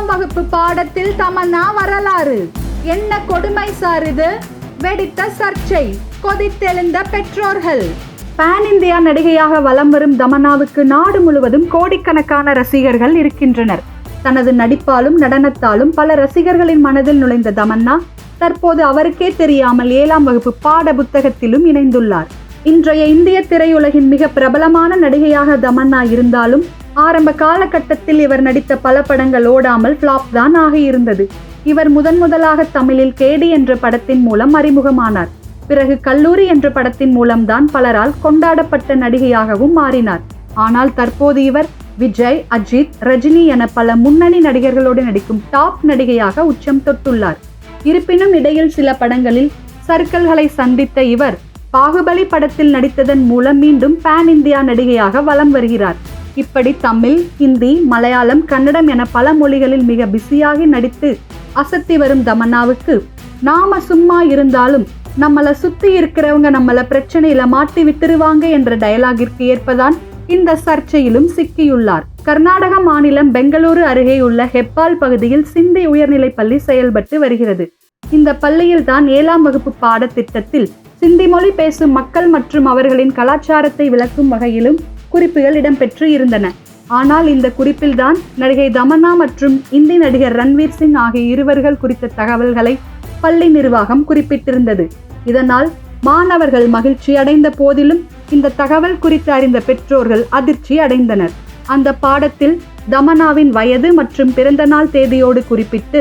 ஏழாம் வகுப்பு பாடத்தில் தமன்னா வரலாறு. என்ன கொடுமை சார் இது? வெடித்த சர்ச்சை கொதித்தெழுந்த பெற்றோர்கள். பேன் இந்தியா நடிகையாக வலம் வரும் தமன்னாவுக்கு நாடு முழுவதும் கோடிக்கணக்கான ரசிகர்கள் இருக்கின்றனர். தனது நடிப்பாலும் நடனத்தாலும் பல ரசிகர்களின் மனதில் நுழைந்த தமன்னா தற்போது அவருக்கே தெரியாமல் ஏழாம் வகுப்பு பாட புத்தகத்திலும் இணைந்துள்ளார். இன்றைய இந்திய திரையுலகின் மிக பிரபலமான நடிகையாக தமன்னா இருந்தாலும் ஆரம்ப காலகட்டத்தில் இவர் நடித்த பல படங்கள் ஓடாமல் ஃப்ளாப் தான் ஆகியிருந்தது. இவர் முதன் முதலாக தமிழில் கேடி என்ற படத்தின் மூலம் அறிமுகமானார். பிறகு கல்லூரி என்ற படத்தின் மூலம்தான் பலரால் கொண்டாடப்பட்ட நடிகையாகவும் மாறினார். ஆனால் தற்போது இவர் விஜய் அஜித் ரஜினி என பல முன்னணி நடிகர்களோடு நடிக்கும் டாப் நடிகையாக உச்சம் தொட்டுள்ளார். இருப்பினும் இடையில் சில படங்களில் சர்க்கல்களை சந்தித்த இவர் பாகுபலி படத்தில் நடித்ததன் மூலம் மீண்டும் பேன் இந்தியா நடிகையாக வலம் வருகிறார். இப்படி தமிழ் ஹிந்தி மலையாளம் கன்னடம் என பல மொழிகளில் மிக பிஸியாகி நடித்து அசத்தி வரும் தமன்னாவுக்கு நாம சும்மா இருந்தாலும் நம்மளை சுத்தி இருக்கிறவங்க நம்மள பிரச்சனையில மாட்டி விட்டுருவாங்க என்ற டயலாகிற்கு ஏற்பதான் இந்த சர்ச்சையிலும் சிக்கியுள்ளார். கர்நாடக மாநிலம் பெங்களூரு அருகே உள்ள ஹெப்பால் பகுதியில் சிந்தி உயர்நிலைப் பள்ளி செயல்பட்டு வருகிறது. இந்த பள்ளியில் தான் ஏழாம் வகுப்பு பாடத்திட்டத்தில் சிந்தி மொழி பேசும் மக்கள் மற்றும் அவர்களின் கலாச்சாரத்தை விளக்கும் வகையிலும் குறிப்புகள் இடம்பெற்று இருந்தன. ஆனால் இந்த குறிப்பில்தான் நடிகை தமன்னா மற்றும் இந்தி நடிகர் ரன்வீர் சிங் ஆகிய இருவர்கள் குறித்த தகவல்களை பள்ளி நிர்வாகம் குறிப்பிட்டிருந்தது. இதனால் மாணவர்கள் மகிழ்ச்சி அடைந்த போதிலும் இந்த தகவல் குறித்து அறிந்த பெற்றோர்கள் அதிர்ச்சி அடைந்தனர். அந்த பாடத்தில் தமனாவின் வயது மற்றும் பிறந்த நாள் தேதியோடு குறிப்பிட்டு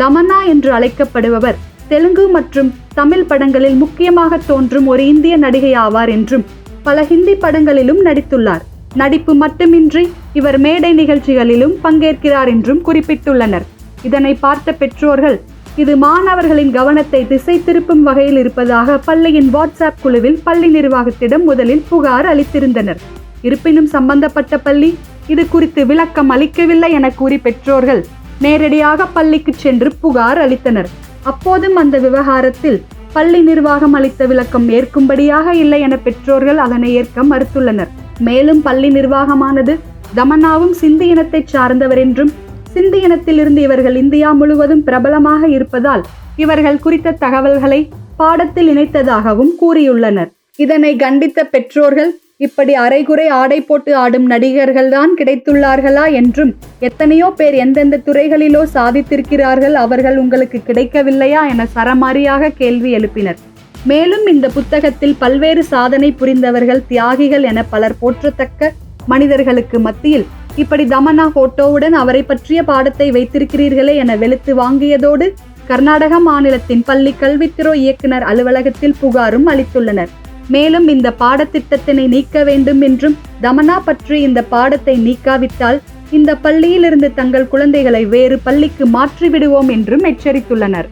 தமன்னா என்று அழைக்கப்படுபவர் தெலுங்கு மற்றும் தமிழ் படங்களில் முக்கியமாக தோன்றும் ஒரு இந்திய நடிகை ஆவார் என்றும் பல ஹிந்தி படங்களிலும் நடித்துள்ளார். நடிப்பு மட்டுமின்றி இவர் மேடை நிகழ்ச்சிகளிலும் பங்கேற்கிறார் என்றும் குறிப்பிட்டுள்ளனர். இதனை பார்த்த பெற்றோர்கள் இது மாணவர்களின் கவனத்தை திசை திருப்பும் வகையில் இருப்பதாக பள்ளியின் வாட்ஸ்அப் குழுவில் பள்ளி நிர்வாகத்திடம் முதலில் புகார் அளித்திருந்தனர். இருப்பினும் சம்பந்தப்பட்ட பள்ளி இது குறித்து விளக்கம் அளிக்கவில்லை என கூறி பெற்றோர்கள் நேரடியாக பள்ளிக்கு சென்று புகார் அளித்தனர். அப்போதும் அந்த விவகாரத்தில் பள்ளி நிர்வாகம் அளித்த விளக்கம் ஏற்கும்படியாக இல்லை என பெற்றோர்கள் அதனை ஏற்க மறுத்துள்ளனர். மேலும் பள்ளி நிர்வாகமானது தமன்னாவும் சிந்து இனத்தை சார்ந்தவர் என்றும் சிந்தி இனத்திலிருந்து இவர்கள் இந்தியா முழுவதும் பிரபலமாக இருப்பதால் இவர்கள் குறித்த தகவல்களை பாடத்தில் இணைத்ததாகவும் கூறியுள்ளனர். இதனை கண்டித்த பெற்றோர்கள் இப்படி அரைகுறை ஆடை போட்டு ஆடும் நடிகர்கள்தான் கிடைத்துள்ளார்களா என்றும் எத்தனையோ பேர் எந்தெந்த துறைகளிலோ சாதித்திருக்கிறார்கள் அவர்கள் உங்களுக்கு கிடைக்கவில்லையா என சரமாரியாக கேள்வி எழுப்பினர். மேலும் இந்த புத்தகத்தில் பல்வேறு சாதனை புரிந்தவர்கள் தியாகிகள் என பலர் போற்றத்தக்க மனிதர்களுக்கு மத்தியில் இப்படி தமனா போட்டோவுடன் அவரை பற்றிய பாடத்தை வைத்திருக்கிறீர்களே என வெளுத்து வாங்கியதோடு கர்நாடக மாநிலத்தின் பள்ளி கல்வித்துறை இயக்குனர் அலுவலகத்தில் புகாரும் அளித்துள்ளனர். மேலும் இந்த பாடத்திட்டத்தினை நீக்க வேண்டும் என்றும் தமனா பற்றி இந்த பாடத்தை நீக்காவிட்டால் இந்த பள்ளியிலிருந்து தங்கள் குழந்தைகளை வேறு பள்ளிக்கு மாற்றிவிடுவோம் என்றும் எச்சரித்துள்ளனர்.